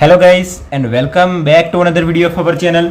Hello guys and welcome back to another video of our channel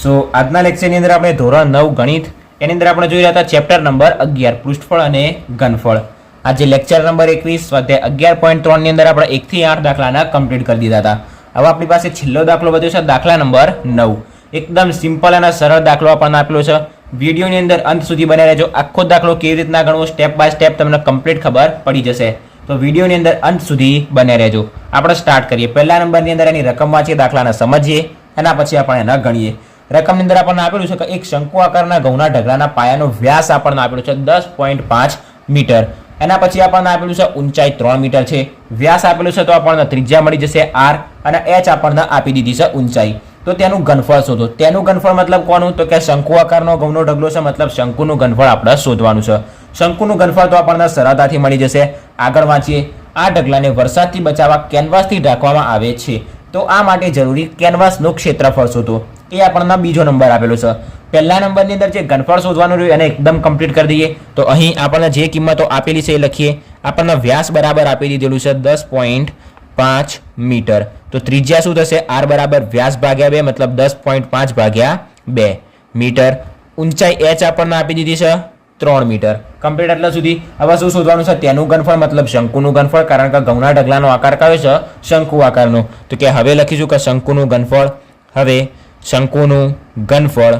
so આજના લેક્ચરની અંદર આપણે ધોરણ નવ ગણિત, એની અંદર આપણે જોઈ રહ્યા હતા ચેપ્ટર નંબર અગિયાર, પૃષ્ઠફળ અને ઘનફળ. આજે લેક્ચર નંબર એકવીસ, સ્વાધ્યાય અગિયાર પોઈન્ટ ત્રણની અંદર આપણે એકથી આઠ દાખલાના કમ્પ્લીટ કરી દીધા હતા. હવે આપણી પાસે છેલ્લો દાખલો વધ્યો છે, દાખલા નંબર નવ. એકદમ સિમ્પલ અને સરળ દાખલો આપણને આપેલો છે. વિડીયોની અંદર અંત સુધી બન્યા રહેજો. આખો દાખલો કેવી રીતના ગણવો સ્ટેપ બાય સ્ટેપ તમને કમ્પ્લીટ ખબર પડી જશે. તો વિડીયોની અંદર અંત સુધી બને રહેજો. આપણે સ્ટાર્ટ કરીએ. પહેલા નંબરની અંદર એની રકમ વાંચીએ, દાખલાને સમજીએ, એના પછી આપણે એના ગણીએ. રકમની અંદર આપણને આપેલું છે કે એક શંકુ આકારના ઘઉંના ઢગલાના પાયાનો વ્યાસ આપણને આપેલું છે દસ પોઈન્ટ પાંચ મીટર. એના પછી આપણને આપેલું છે ઊંચાઈ ત્રણ મીટર છે. વ્યાસ આપેલું છે તો આપણને ત્રિજ્યા મળી જશે આર અને એચ આપણને આપી દીધી છે ઊંચાઈ. તો તેનું ઘનફળ શોધો. તેનું ઘનફળ મતલબ કોનું? તો કે શંકુ આકારનો ઘઉંનો ઢગલો છે, મતલબ શંકુનું ઘનફળ આપણે શોધવાનું છે. શંકુનું ઘનફળ તો આપણને સરળતાથી મળી જશે. આગળ વાંચીએ. આ ઢગલાને વરસાદથી બચાવવા કેનવાસથી ઢાંકવામાં આવે છે. તો આ માટે જરૂરી કેનવાસનું ક્ષેત્રફળ શોધો. એ આપણને બીજો નંબર આપેલો છે. પહેલા નંબરની અંદર જે ઘનફળ શોધવાનું રહ્યું એને એકદમ કમ્પ્લીટ કરી દઈએ. તો અહીં આપણને જે કિંમતો આપેલી છે એ લખીએ. આપણને વ્યાસ બરાબર આપી દીધેલું છે દસ પોઈન્ટ પાંચ મીટર. તો ત્રિજ્યા શું થશે? આર બરાબર વ્યાસ ભાગ્યા બે, મતલબ દસ પોઈન્ટ પાંચ ભાગ્યા બે મીટર. ઊંચાઈ એચ આપણને આપી દીધી છે. ત્રણ મીટર. કમ્પ્લીટ એટલા સુધી. હવે શું શોધવાનું છે? તેનું ઘનફળ મતલબ શંકુનું ઘનફળ કારણ કે ઘઉંના ઢગલાનો આકાર કયો છે? શંકુ આકારનો. તો કે હવે લખીશું કે શંકુનું ઘનફળ હવે શંકુનું ઘનફળ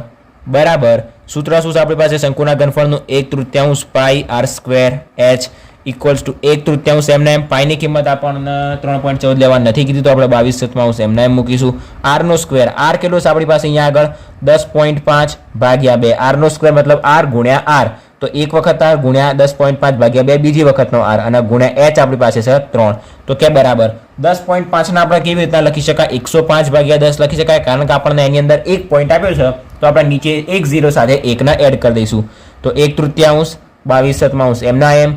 બરાબર. સૂત્ર શું છે આપણી પાસે? શંકુના ઘનફળનું એક તૃતીયાંશ pi R square H. Equals to એક તૃતીયાંશ એમને એમ પાઈની કિંમત આપણને ત્રણ પોઈન્ટ ચૌદ લેવા નથી કીધી, તો આપણે બાવીસ સત્તાવંશ એમને એમ મૂકીશું. આરનો સ્ક્વેર આર કેટલો છે આપણી પાસે અહીંયા આગળ? દસ પોઈન્ટ પાંચ ભાગ્યા બે. આરનો સ્ક્વેર મતલબ આર ગુણ્યા આર તો એક વખત આર ગુણ્યા દસ પોઈન્ટ પાંચ ભાગ્યા બે, બીજી વખતનો આર અને ગુણ્યા એચ આપણી પાસે છે ત્રણ. તો કે બરાબર? દસ પોઈન્ટ પાંચના આપણે કેવી રીતના લખી શકાય? એકસો પાંચ ભાગ્યા દસ લખી શકાય, કારણ કે આપણને એની અંદર એક પોઈન્ટ આપ્યો છે, તો આપણે નીચે એક ઝીરો સાથે એકના એડ કરી દઈશું. તો એક તૃત્યાંશ બાવીસ સત્તાવંશ એમના એમ.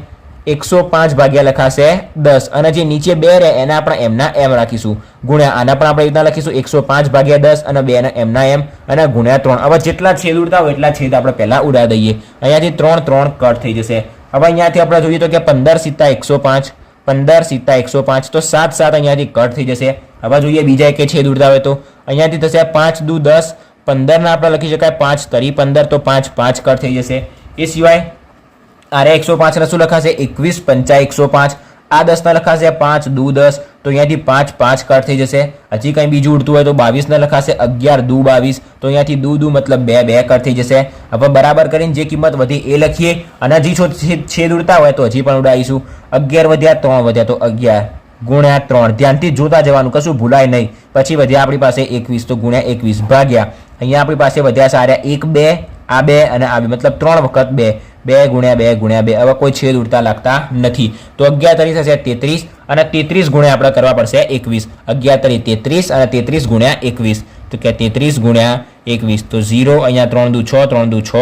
એકસો પાંચ ભાગ્યા લખાશે દસ. અને જે નીચે બે રહે, એને આપણે એમના એમ રાખીશું. ગુણ્યા આના પણ આપણે રીતના લખીશું. એકસો પાંચ ભાગ્યા દસ અને બે એમના એમ અને ગુણ્યા ત્રણ. હવે જેટલા છેદ ઉડતા હોય એટલા છેદ આપણે પહેલા ઉડાવી દઈએ. અહીંયાથી ત્રણ ત્રણ કટ થઈ જશે. હવે અહીંયાથી આપણે જોઈએ તો કે પંદર સિત્તા એકસો પાંચ, પંદર સિત્તા એકસો પાંચ, તો સાત સાત અહીંયાથી કટ થઈ જશે. હવે જોઈએ બીજા એક છેદ ઉડતા હોય તો. અહીંયાથી થશે પાંચ દુ દસ, પંદરના આપણે લખી શકાય પાંચ તરી પંદર, તો પાંચ પાંચ કટ થઈ જશે. એ સિવાય આરે એકસો પાંચને શું લખાશે, એકવીસ પંચા એકસો પાંચ. આ દસના લખાશે, પાંચ દુ દસ. તો અહીંયાથી પાંચ પાંચ કટ થઈ જશે. હજી કંઈ બીજું ઉડતું હોય તો બાવીસને લખાશે, અગિયાર દુ બાવીસ. તો અહીંયાથી દુ દુ મતલબ બે બે કટ થઈ જશે. હવે બરાબર કરીને જે કિંમત વધી એ લખીએ. અને હજી છેદ ઉડતા હોય તો હજી પણ ઉડાવીશું. અગિયાર વધ્યા ત્રણ વધ્યા તો અગિયાર ગુણ્યા ત્રણ. ધ્યાનથી જોતા જવાનું, કશું ભૂલાય નહીં. પછી વધ્યા આપણી પાસે એકવીસ, તો ગુણ્યા એકવીસ ભાગ્યા. અહીંયા આપણી પાસે વધ્યા સારા એક, બે આ બે અને આ બે, મતલબ ત્રણ વખત બે. બે ગુણ્યા બે ગુણ્યા બે. હવે કોઈ છેદ ઉડતા લાગતા નથી. તો અગિયાર તરી થશે તેત્રીસ અને તેત્રીસ ગુણ્યા આપણે કરવા પડશે એકવીસ. અગિયાર તરી તેત્રીસ અને તેત્રીસ ગુણ્યા એકવીસ. તો કે તેત્રીસ ગુણ્યા એકવીસ. તો ઝીરો, અહીંયા ત્રણ દુ છ, ત્રણ દુ છ,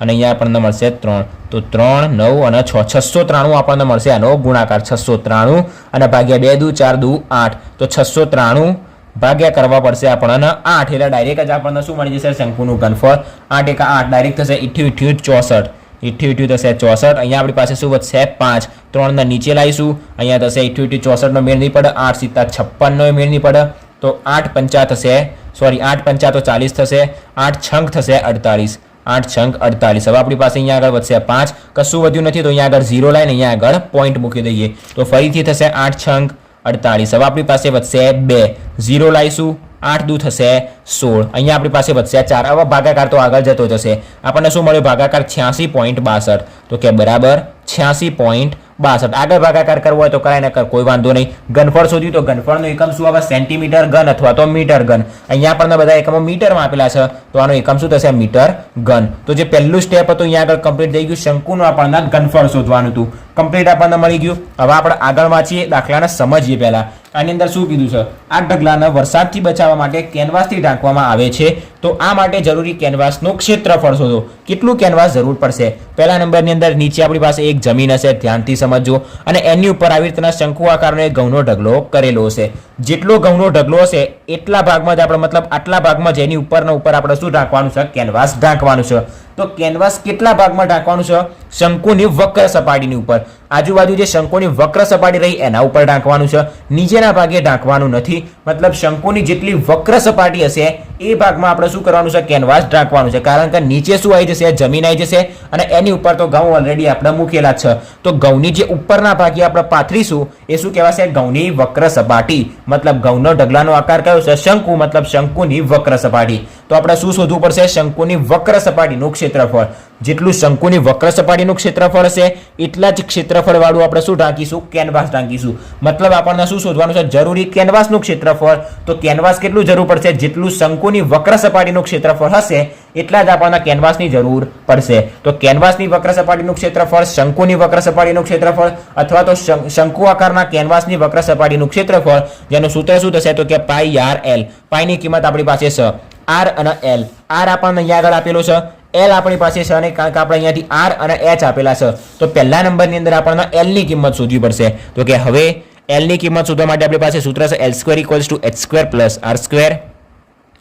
અને અહીંયા આપણને મળશે ત્રણ. તો ત્રણ, નવ અને છ. છસો ત્રાણું આપણને મળશે આનો ગુણાકાર. છસો ત્રાણું અને ભાગ્યા બે દુ, ચાર દુ, આઠ. તો છસો ત્રાણું ભાગ્યા કરવા પડશે આપણને. આઠ એટલે ડાયરેક્ટ જ આપણને શું મળી જશે? શંકુનું ઘનફળ. આઠ એકા આઠ ડાયરેક્ટ થશે. ઇઠ્યું ઇઠ્યું ચોસઠ. ઇઠ્યું ઇઠ્યું થશે ચોસઠ. અહીંયા આપણી પાસે શું વધશે? પાંચ. ત્રણના નીચે લાવીશું. અહીંયા થશે ઇઠ્યું ઇઠ્યું ચોસઠનો મેળ નહીં પડે. આઠ સિત્તા છપ્પનનો મેળ નહીં પડે. તો આઠ પંચા થશે. સોરી આઠ પંચા તો ચાલીસ થશે. આઠ છંક થશે અડતાલીસ. આઠ છંક અડતાલીસ. હવે આપણી પાસે અહીંયા આગળ વધશે પાંચ. કશું વધ્યું નથી, તો અહીંયા આગળ ઝીરો લાઈન અહીંયા આગળ પોઈન્ટ મૂકી દઈએ. તો ફરીથી થશે આઠ છંક અડતાલીસ હવે આપણી પાસે વધશે બે. ઝીરો લાવીશું આઠ દુ થશે સોળ. અહીંયા આપણી પાસે વધશે ચાર. હવે ભાગાકાર તો આગળ જતો જશે. આપણને શું મળ્યું? ભાગાકાર છ્યાસી પોઈન્ટ બાસઠ. તો કે બરાબર છ્યાસી પોઈન્ટ બાસઠ. આગળ ભાગાકાર કરવો હોય તો કરાય કર કોઈ વાંધો નહીં. ઘનફળ શોધ્યું તો ઘનફળનો એકમ શું આવે? સેન્ટીમીટર ઘન અથવા તો મીટર ઘન. અહીંયા પણ બધા એકમો મીટરમાં આપેલા છે. તો આનો એકમ શું થશે? મીટર ઘન. તો જે પહેલું સ્ટેપ હતું, અહીંયા આગળ કમ્પ્લીટ થઈ ગયું. શંકુનું આપણને ઘનફળ શોધવાનું હતું. કમ્પ્લીટ આપણને મળી ગયું. હવે આપણે આગળ વાંચીએ, દાખલાને સમજીએ પહેલા. આની અંદર શું કીધું છે? આ ઢગલાને વરસાદથી બચાવવા માટે કેનવાસથી ઢાંકવામાં આવે છે. તો આ માટે જરૂરી કેનવાસનું ક્ષેત્રફળ શોધો. કેટલું કેનવાસ જરૂર પડશે? પહેલા નંબરની અંદર નીચે આપણી પાસે એક જમીન હશે. ધ્યાનથી સમજજો. અને એની ઉપર આવી રીતના શંકુ આકારનો એક ઘઉંનો ઢગલો કરેલો હશે. જેટલો ઘઉંનો ઢગલો હશે, એટલા ભાગમાં જ આપણે, મતલબ આટલા ભાગમાં જેની ઉપરના ઉપર આપણે શું ઢાંકવાનું છે? કેનવાસ ઢાંકવાનું છે. તો કેનવાસ કેટલા ભાગમાં ઢાંકવાનું છે? શંકુની વક્ર સપાટીની ઉપર. આજુબાજુ જે શંકુની વક્ર સપાટી રહી, એના ઉપર ઢાંકવાનું છે. નીચેના ભાગે ઢાંકવાનું નથી. મતલબ શંકુની જેટલી વક્ર સપાટી હશે, એ ભાગમાં આપણે શું કરવાનું છે? કેનવાસ ઢાંકવાનું છે. કારણ કે નીચે શું આવી જશે? જમીન આવી જશે. અને એની ઉપર તો ઘઉં ઓલરેડી આપણે મૂકેલા છે. તો ઘઉંની જે ઉપરના ભાગે આપણે પાથરીશું, એ શું કહેવાશે? ઘઉંની વક્ર સપાટી. મતલબ ઘઉંનો ઢગલાનો આકાર કયો છે? શંકુ, મતલબ શંકુની વક્ર સપાટી. તો આપણે શું શોધવું પડશે? શંકુની વક્ર સપાટીનું ક્ષેત્રફળ. જેટલું શંકુની વક્ર સપાટીનું ક્ષેત્રફળ હશે, એટલા જ ક્ષેત્રફળ વાળું આપણે શું ઢાંકીશું? કેનવાસ ઢાંકીશું. મતલબ આપણને શું શોધવાનું છે? જરૂરી કેનવાસનું ક્ષેત્રફળ. તો કેનવાસ કેટલું જરૂર પડશે? જેટલું શંકુની વક્ર સપાટીનું ક્ષેત્રફળ હશે એટલા જ આપણને કેનવાસની જરૂર પડશે. તો કેનવાસની વક્ર સપાટીનું ક્ષેત્રફળ, શંકુની વક્ર સપાટીનું ક્ષેત્રફળ અથવા તો શંકુ આકારના કેનવાસની વક્ર સપાટીનું ક્ષેત્રફળ, જેનું સૂત્ર શું થશે તો કે પાઈ આર એલ. પાઈની કિંમત આપણી પાસે છે આર અને એલ. આર આપણને અહીંયા આગળ આપેલો છે એલ આપણી પાસે છે અને કારણ કે આપણે અહીંયાથી આર અને એચ આપેલા છે તો પહેલા નંબરની અંદર આપણને એલની કિંમત શોધવી પડશે. તો કે હવે એલની કિંમત શોધવા માટે આપણી પાસે સૂત્ર છે L square equals to H square plus R square.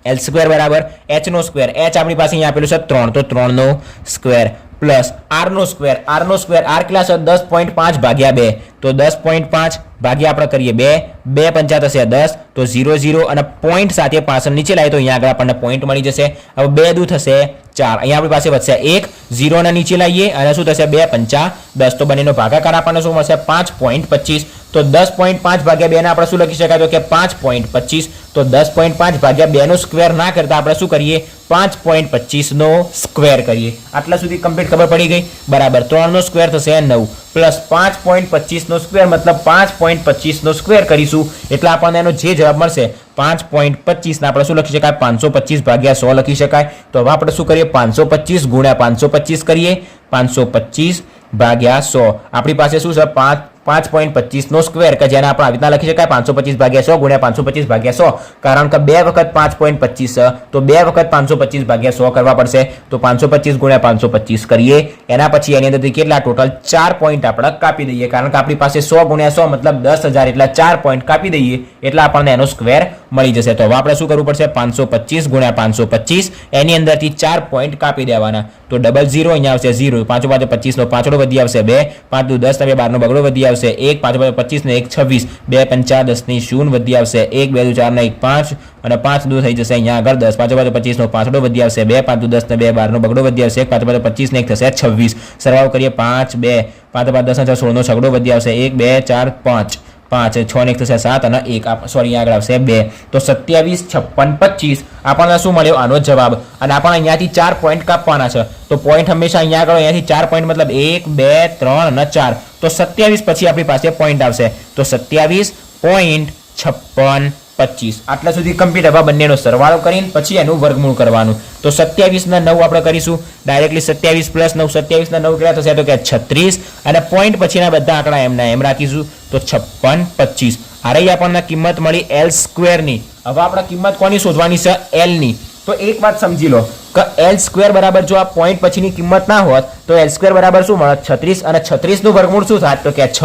L square બરાબર એચનો સ્ક્વેર. એચ આપણી પાસે અહીંયા આપેલું છે ત્રણ. તો ત્રણનો સ્ક્વેર પ્લસ આરનો સ્ક્વેર. આર નો સ્ક્વેર આર કેટલા છે? દસ પોઈન્ટ પાંચ ભાગ્યા બે. તો દસ પોઈન્ટ પાંચ ભાગ્યા આપણે કરીએ બે. બે પંચા થશે દસ. તો ઝીરો ઝીરો અને પોઈન્ટ સાથે પાછળ નીચે લાવીએ તો અહીંયા આગળ આપણને પોઈન્ટ મળી જશે. હવે બે દૂ થશે ચાર. અહીંયા આપણી પાસે વધશે એક. ઝીરોના નીચે લાવીએ અને શું થશે? બે પંચા. દસ તો બંનેનો ભાગાકાર આપણને શું મળશે? પાંચ પોઈન્ટ પચીસ. તો દસ પોઈન્ટ પાંચ ભાગ્યા બે ને આપણે શું લખી શકાય? તો કે પાંચ પોઈન્ટ પચીસ. તો દસ પોઈન્ટ પાંચ ભાગ્યા બે નો સ્ક્વેર ના કરતા આપણે શું કરીએ? પાંચ પોઈન્ટ પચીસ નો સ્ક્વેર કરીએ. આટલા સુધી કમ્પ્લીટ ખબર પડી ગઈ? બરાબર. ત્રણ નો સ્ક્વેર થશે નવ. પ્લસ પાંચ પોઈન્ટ પચીસ નો સ્ક્વેર મતલબ પાંચ પોઈન્ટ પચીસ નો સ્ક્વેર કરીશું. એટલે આપણને એનો જે જવાબ મળશે? પાંચ પોઈન્ટ પચીસ. આપણે શું લખી શકાય? પાંચસો પચીસ ભાગ્યા સો લખી શકાય. તો હવે આપણે શું કરીએ? પાંચસો પચીસ ગુણ્યા પાંચસો પચીસ કરીએ. પાંચસો પચીસ ભાગ્યા સો. આપણી પાસે શું છે? પાંચ પાંચ પોઈન્ટ પચીસનો સ્ક્વેર કે જેને આપણે આવી રીતના લખી શકાય પાંચસો પચીસ ભાગ્યા સો ગુણ્યા પાંચસો પચીસ ભાગ્યા સો. કારણ કે બે વખત પાંચ પોઈન્ટ પચીસ, તો બે વખત પાંચસો પચીસ ભાગ્યા સો કરવા પડશે. તો પાંચસો પચીસ ગુણ્યા પાંચસો પચીસ કરીએ. એના પછી એની અંદરથી કેટલા ટોટલ ચાર પોઈન્ટ આપણે કાપી દઈએ. કારણ કે આપણી પાસે સો ગુણ્યા સો મતલબ દસ હજાર એટલા ચાર પોઈન્ટ કાપી દઈએ. એટલે આપણને એનો સ્ક્વેર મળી જશે. તો હવે આપણે શું કરવું પડશે? પાંચસો પચીસ ગુણ્યા પાંચસો પચીસ. એની અંદરથી ચાર પોઈન્ટ કાપી દેવાના. તો ડબલ ઝીરો અહીંયા આવશે ઝીરો પાંચો પાંચો પચીસનો પાંચડો વધી આવશે, બે. પાંચ દુ દસ, તમે બારનો બગડો વધી આવશે, એક. પાંચ પાંચ પચીસને એક છવ્વીસ. બે પંચા દસની શૂન્ય વધી આવશે, એક. બે દુ ચારના એક પાંચ અને પાંચ દુ થઈ જશે અહીંયા આગળ દસ. પાંચો પાંચ પચીસનો પાંચડો વધી આવશે, બે. પાંચ દસ ને બે, બારનો બગડો વધી આવશે, એક. પાંચ પાંચ પચીસને એક થશે, છવ્વીસ. સરવાળો કરીએ પાંચ, બે. પાંચ પાંચ દસ ને ચાર સોળનો છગડો વધી આવશે, એક, બે, ચાર, પાંચ. પાંચ, છ ને એક થશે સાત અને એક સોરી આગળ આવશે બે. તો સત્યાવીસ, છપ્પન, પચીસ. આપણને શું મળ્યો? આનો જવાબ. અને આપણને અહીંયાથી ચાર પોઈન્ટ કાપવાના છે. તો પોઈન્ટ હંમેશા અહીંયા આગળ અહીંયાથી ચાર પોઈન્ટ મતલબ એક, બે, ત્રણ અને ચાર. તો સત્યાવીસ પછી આપણી પાસે પોઈન્ટ આવશે. તો સત્યાવીસ પોઈન્ટ છપ્પન પચીસ. આટલા સુધી કમ્પ્લીટ હવે બંનેનો સરવાળો કરીને પછી એનું વર્ગમૂળ કરવાનું. તો સત્યાવીસના નવ આપણે કરીશું. ડાયરેક્ટલી સત્યાવીસ પ્લસ નવ, સત્યાવીસના નવ કેટલા થશે? તો કે છત્રીસ. અને પોઈન્ટ પછીના બધા આંકડા એમના એમ રાખીશું. તો છપ્પન, પચીસ. આ રહી આપણને કિંમત મળી એલ સ્ક્વેરની હવે આપણે કિંમત કોની શોધવાની છે? એલની તો એક વાત સમજી લો. કે એલ સ્ક્વેર બરાબર જો આ પોઈન્ટ પછીની કિંમત ના હોત, તો એલ સ્ક્વેર બરાબર શું મળે છત્રીસ. અને છત્રીસનું વર્ગમૂળ શું થાય તો કે છ.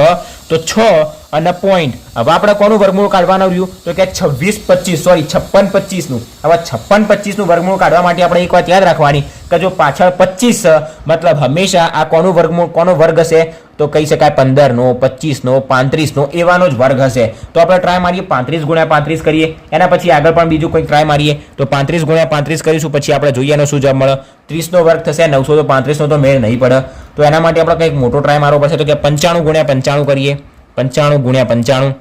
તો છ અને પોઈન્ટ હવે આપણે કોનું વર્ગમૂળ કાઢવાનું રહ્યું? તો કે છવ્વીસ પચીસ સોરી છપ્પન પચીસનું હવે છપ્પન પચીસનું વર્ગમૂળ કાઢવા માટે આપણે એક વાત યાદ રાખવાની કે જો પાછળ પચીસ, મતલબ હંમેશા આ કોનું વર્ગમૂળ, કોનો વર્ગ હશે? તો કહી શકાય પંદરનો પચીસનો પચીસ નો, પાંત્રીસ નો, એવાનો જ વર્ગ હશે. તો આપણે ટ્રાય મારીએ, પાંત્રીસ ગુણ્યા પાંત્રીસ કરીએ. એના પછી આગળ પણ બીજું કોઈ ટ્રાય મારીએ. તો પાંત્રીસ ગુણ્યા પાંત્રીસ કરીશું, પછી આપણે જોઈએ એનો શું જવાબ મળે. ત્રીસનો વર્ગ થશે, નવસો તો પાંત્રીસનો તો મેળ નહીં પડે. તો એના માટે આપણે કંઈક મોટો ટ્રાય મારવો પડશે. તો કે પંચાણું ગુણ્યા પંચાણું કરીએ. પંચાણું ગુણ્યા પંચાણું.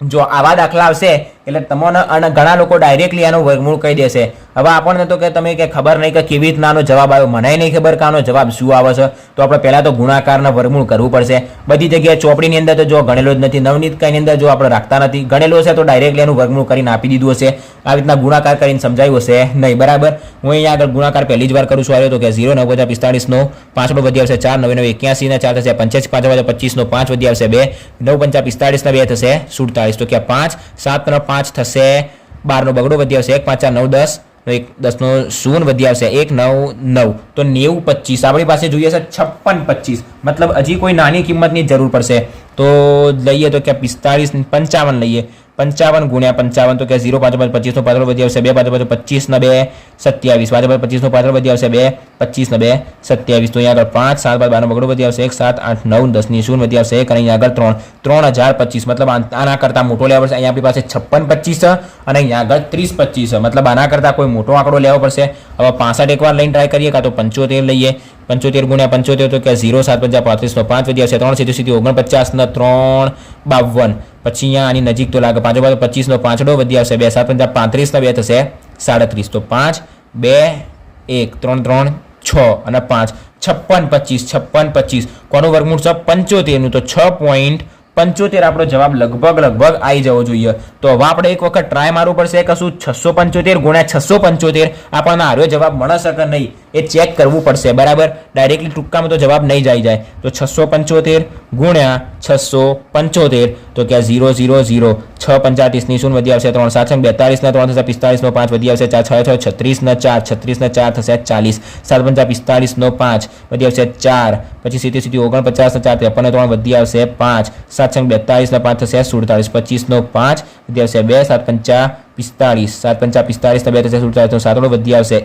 જો આવા દાખલા આવશે એટલે તમને અને ઘણા લોકો ડાયરેક્ટલી આનો વર્ગમૂળ કહી દેશે. હવે આપણને તો કે તમે કે ખબર નહીં કે કેવી રીતના આનો જવાબ આવ્યો. મને નહીં ખબર કે આનો જવાબ શું આવે છે. તો આપણે પહેલાં તો ગુણાકારના વર્ગમૂળ કરવું પડશે. બધી જગ્યાએ ચોપડીની અંદર તો જો ગણેલો જ નથી. નવનીત કાંઈની અંદર જો આપણે રાખતા નથી. ગણેલો હશે તો ડાયરેક્ટલી એનું વર્ગમૂળ કરીને આપી દીધું હશે. આવી રીતના ગુણાકાર કરીને સમજાવ્યું હશે નહીં. બરાબર? હું અહીંયા આગળ ગુણાકાર પહેલી જ વાર કરું છું. આવ્યો તો કે ઝીરો નવ હજાર પિસ્તાળીસનો પાંચડો વધી આવશે ચાર. નવે નવે એક્યાસી ને ચાર થશે પંચ્યાસી. પાંચ હજાર પચીસનો પાંચ વધી આવશે બે. નવ પંચા પિસ્તાળીસના બે થશે સુડતાળીસ. તો કે પાંચ, સાત ત્રણ પાંચ થશે, બારનો બગડો વધી આવશે, એક પાંચ નવ દસ એક દસનો શૂન વધી આવશે, એક નવ નવ. તો નેવું પચીસ. આપણી પાસે જોઈએ છે છપ્પન પચીસ. મતલબ હજી કોઈ નાની કિંમતની જરૂર પડશે. તો લઈએ તો કે પિસ્તાળીસ પંચાવન લઈએ. પંચાવન ગુણ્યા પંચાવન તો કે ઝીરો પાંચ પાંચ પચીસનો પાછળ વધી આવશે બે પાંચ પાંચ પચીસ ને બે સત્યાવીસ. પાંચ પાંચ પચીસનો પાછળ વધી આવશે બે પચીસ ને બે સત્યાવીસ. તો અહીંયા આગળ પાંચ, સાત પાંચ બારનો બગડો વધી આવશે. એક, સાત, આઠ, નવ દસની શૂન્ય વધી આવશે. એક અને અહીંયા આગળ ત્રણ. ત્રણ હજાર પચીસ. મતલબ આના કરતાં મોટો લેવો પડશે અહીંયા આપણી પાસે છપ્પન પચીસ અને અહીંયા આગળ ત્રીસ પચીસ મતલબ આના કરતાં કોઈ મોટો આંકડો લેવો પડશે. હવે પાસઠ એકવાર લઈને ટ્રાય કરીએ કાં તો પંચોતેર લઈએ. પંચોતેર ગુણ્યા પંચોતેર તો કે ઝીરો, સાત પંચા પાંત્રીસનો પાંચ વધી આવશે. ત્રણ સીધી સીધી ઓગણપચાસના ત્રણ બાવન. પછી અહીંયા આની નજીક તો લાગે પાંચો પાંચ પચીસનો પાંચડો વધી આવશે. બે સાત પંચા પાંત્રીસના બે થશે. સાડત્રીસ તો પાંચ, બે, એક, ત્રણ ત્રણ, છ અને પાંચ. છપ્પન પચીસ છપ્પન પચીસ. કોનું વર્ગમૂળ છ? પંચોતેરનું. તો છ પોઈન્ટ પંચોતેર આપણો જવાબ લગભગ લગભગ આવી જવો જોઈએ. તો હવે આપણે એક વખત ટ્રાય મારવું પડશે કે શું છસો પંચોતેર ગુણ્યા છસો પંચોતેર. આપણને આર્યો જવાબ મળશે કે નહીં. એ ચેક કરવું પડશે. બરાબર? ડાયરેક્ટલી ટૂંકામાં તો જવાબ નહીં જાય જાય. તો છસો પંચોતેર ગુણ્યા છસો પંચોતેર. તો કે ઝીરો ઝીરો ઝીરો છ પંચાતીસની શૂન્ય વધી આવશે ત્રણ સાત બેતાલીસના ત્રણ થશે પિસ્તાળીસનો પાંચ વધી આવશે ચાર છ છ છત્રીસના ચાર છત્રીસના ચાર થશે ચાલીસ. સાત પંચા પિસ્તાળીસનો પાંચ વધી આવશે ચાર. પછી સીધી સીધી ઓગણપચાસના ચાર, ત્રેપનનો ત્રણ વધી આવશે પાંચ. સાત સંગ બેતાળીસના પાંચ થશે સુડતાલીસ પચીસનો પાંચ વધી આવશે બે. સાત પંચા પિસ્તાળીસ. સાત પંચા પિસ્તાળીસના બે થશે સુડતાલીસનો સાતડો વધી આવશે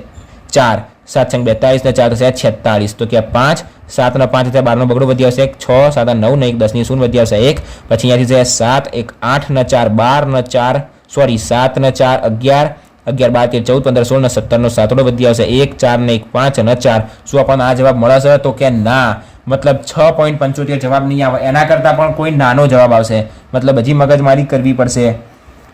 ચાર. સાત છંગ બેતાળીસ ને ચાર થશે છેતાલીસ. તો કે પાંચ? સાત ને પાંચ થશે બારનો બગડો વધી આવશે એક, છ, સાત નવ ને એક, દસની શૂન્ય વધી આવશે એક. પછી અહીંયાથી છે સાત, એક, આઠ ને ચાર, બાર ને ચાર, સોરી, સાત ને ચાર, અગિયાર. અગિયાર, બાર, તેર, ચૌદ, પંદર, સોળ ને સત્તરનો સાતડો વધી આવશે એક, ચાર ને એક, પાંચ અને ચાર. શું આપણને આ જવાબ મળશે તો કે ના. મતલબ છ પોઈન્ટ પંચોતેર જવાબ નહીં આવે. એના કરતાં પણ કોઈ નાનો જવાબ આવશે. મતલબ હજી મગજમારી કરવી પડશે.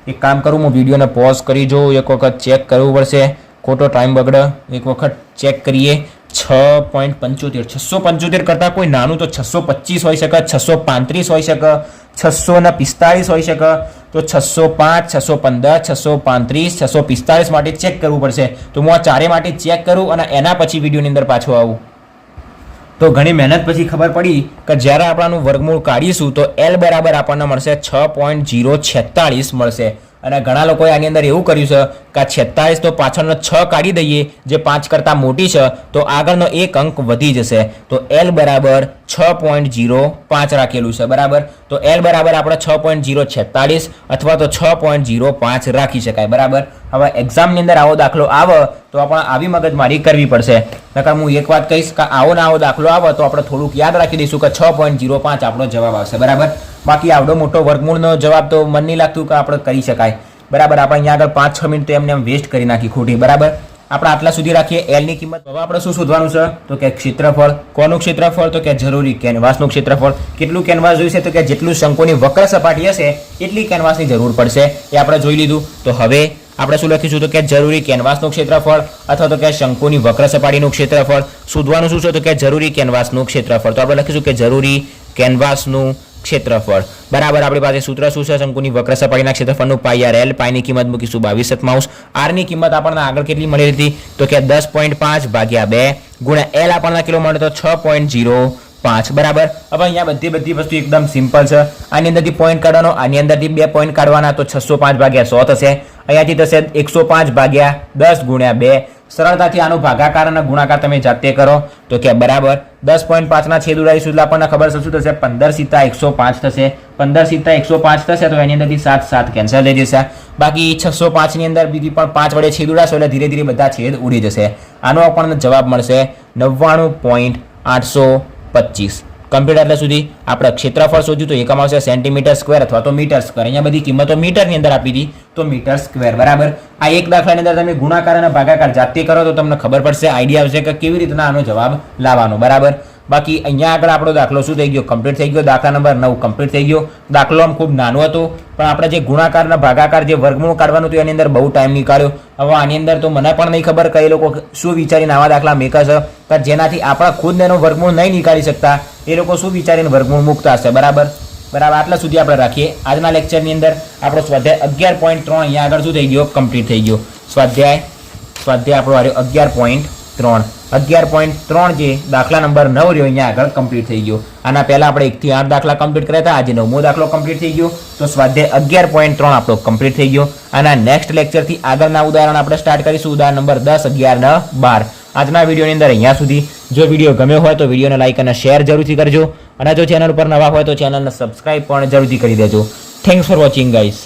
એક કામ કરું, હું વિડીયોને પોઝ કરી જોઉં. એક વખત ચેક કરવું પડશે. ખોટો ટાઈમ બગડે. એક વખત ચેક કરીએ. છ પોઈન્ટ પંચોતેર. છસો પંચોતેર કરતાં કોઈ નાનું તો છસો પચીસ હોઈ શકે, છસો પાંત્રીસ હોઈ શકે, છસો ને પિસ્તાળીસ હોઈ શકે. તો છસો પાંચ, છસો પંદર, છસો પાંત્રીસ, છસો પિસ્તાળીસ માટે ચેક કરવું પડશે. તો હું આ ચારે માટે ચેક કરું અને એના પછી વિડીયોની અંદર પાછો આવું. તો ઘણી મહેનત પછી ખબર પડી કે જ્યારે આપણાનું વર્ગમૂળ કાઢીશું તો એલ બરાબર આપણને મળશે છ પોઈન્ટ જીરો છેતાળીસ મળશે. અને ઘણા લોકોએ આની અંદર એવું કર્યું છે કે આ તો પાછળનો છ કાઢી દઈએ, જે પાંચ કરતાં મોટી છે, તો આગળનો એક અંક વધી જશે. તો એલ બરાબર છ પોઈન્ટ જીરો પાંચ રાખેલું છે, બરાબર? તો એલ બરાબર આપણે છ પોઈન્ટ જીરો છેતાળીસ અથવા તો છ પોઈન્ટ જીરો પાંચ રાખી શકાય, બરાબર? હવે એક્ઝામની અંદર આવો દાખલો આવે, તો આપણે આવી મગજમારી કરવી પડશે. નકર હું એક વાત કહીશ કે આવો ને આવો દાખલો આવે, તો આપણે થોડુંક યાદ રાખી દઈશું કે છ પોઈન્ટ જીરો પાંચ આપણો જવાબ આવશે, બરાબર? બાકી આવડો મોટો વર્ગમૂળનો જવાબ તો મન નહીં લાગતું કે આપણે કરી શકાય. બરાબર, આપણે અહીંયા આગળ પાંચ છ મિનિટ તો એમને એમ વેસ્ટ કરી નાખી ખોટી. બરાબર? આપણે આટલા સુધી રાખીએ. એલની કિંમત હવે આપણે શું શોધવાનું છે? તો કે ક્ષેત્રફળ. કોનું ક્ષેત્રફળ? તો કે જરૂરી કેનવાસનું ક્ષેત્રફળ. કેટલું કેનવાસ જોઈશે? તો કે જેટલું શંકુની વક્ર સપાટી હશે, એટલી કેનવાસની જરૂર પડશે. એ આપણે જોઈ લીધું. તો હવે આપણે શું લખીશું? તો કે જરૂરી કેનવાસનું ક્ષેત્રફળ અથવા તો કે શંકુની વક્ર સપાટીનું ક્ષેત્રફળ. શોધવાનું શું છે? તો કે જરૂરી કેનવાસનું ક્ષેત્રફળ. તો આપણે લખીશું કે જરૂરી કેનવાસનું ક્ષેત્રફળ. બરાબર, આપણી પાસે સૂત્ર શું છે? શંકુની વક્ર સપાટીના ક્ષેત્રફળનું પાઈ આર એલ પાઈની કિંમત મૂકીશું બાવીસ સત્તાવીસ આરની કિંમત આપણને આગળ કેટલી મળી હતી? તો કે દસ પોઈન્ટ પાંચ ભાગ્યા બે ગુણ્યા એલ આપણને કિલો મળે તો? છ પોઈન્ટ જીરો પાંચ. બરાબર? હવે અહીંયા બધી બધી વસ્તુ એકદમ સિમ્પલ છે. આની અંદરથી પોઈન્ટ કાઢવાનો, આની અંદરથી બે પોઈન્ટ કાઢવાના તો છસો પાંચ ભાગ્યા સો થશે. અહીંયાથી થશે એકસો પાંચ ભાગ્યા દસ ગુણ્યા બે. સરળતાથી આનો ભાગાકાર અને ગુણાકાર તમે જાતે કરો. તો કે બરાબર દસ પોઈન્ટ પાંચના છેદ ઉડાડીશું એટલે આપણને ખબર છે શું થશે? પંદર સીતા એકસો પાંચ થશે. પંદર સીતા એકસો પાંચ થશે તો એની અંદરથી સાત સાત કેન્સલ થઈ જશે. બાકી છસો પાંચની અંદર બીજી પણ પાંચ વડે છેદ ઉડાશો એટલે ધીરે ધીરે બધા છેદ ઉડી જશે. આનો આપણને જવાબ મળશે નવ્વાણું પોઈન્ટ આઠસો પચીસ. કમ્પ્યુટર એટલે સુધી આપણે ક્ષેત્રફળ શોધ્યું તો એકમ આવશે સેન્ટીમીટર સ્ક્વેર અથવા તો મીટર સ્ક્વેર અહીંયા બધી કિંમતો મીટરની અંદર આપી હતી તો મીટર સ્ક્વેર બરાબર? આ એક દાખલાની અંદર તમે ગુણાકાર અને ભાગાકાર જાતે કરો તો તમને ખબર પડશે આઈડિયા આવશે કે કેવી રીતના આનો જવાબ લાવવાનો, બરાબર? બાકી અહીંયા આગળ આપણો દાખલો શું થઈ ગયો? કમ્પ્લીટ થઈ ગયો. દાખલા નંબર નવ કમ્પ્લીટ થઈ ગયો. દાખલો આમ ખૂબ નાનો હતો, પણ આપણે જે ગુણાકારના ભાગાકાર જે વર્ગમૂળ કાઢવાનું હતું, એની અંદર બહુ ટાઈમ નીકાળ્યો. હવે આની અંદર તો મને પણ નહીં ખબર કઈ લોકો શું વિચારીને આવા દાખલા મેકા છે. કે જેનાથી આપણા ખુદને એનો વર્ગમૂળ નહીં નીકાળી શકતા, એ લોકો શું વિચારીને વર્ગમૂળ મૂકતા હશે? બરાબર? બરાબર. આટલા સુધી આપણે રાખીએ. આજના લેક્ચરની અંદર આપણો સ્વાધ્યાય અગિયાર પોઈન્ટ ત્રણ અહીંયા આગળ શું થઈ ગયો? કમ્પ્લીટ થઈ ગયો. સ્વાધ્યાય સ્વાધ્યાય આપણો આવ્યો અગિયાર પોઈન્ટ ત્રણ. અગિયાર પોઈન્ટ ત્રણ જે દાખલા નંબર નવ રહ્યો, અહીંયા આગળ કમ્પ્લીટ થઈ ગયો. આના પહેલાં આપણે એકથી આઠ દાખલા કમ્પ્લીટ કર્યા હતા, આજે નવમો દાખલો કમ્પ્લીટ થઈ ગયો. તો સ્વાધ્યાય અગિયાર પોઈન્ટ ત્રણ આપણો કમ્પ્લીટ થઈ ગયો. આના નેક્સ્ટ લેક્ચરથી આગળના ઉદાહરણ આપણે સ્ટાર્ટ કરીશું. ઉદાહરણ નંબર દસ, અગિયાર ને, બાર. આજના વિડીયોની અંદર અહીંયા સુધી. જો વીડિયો ગમ્યો હોય તો વિડીયોને લાઇક અને શેર જરૂરથી કરજો. અને જો ચેનલ પર નવા હોય તો ચેનલને સબસ્ક્રાઇબ પણ જરૂરથી કરી દેજો. Thanks for watching guys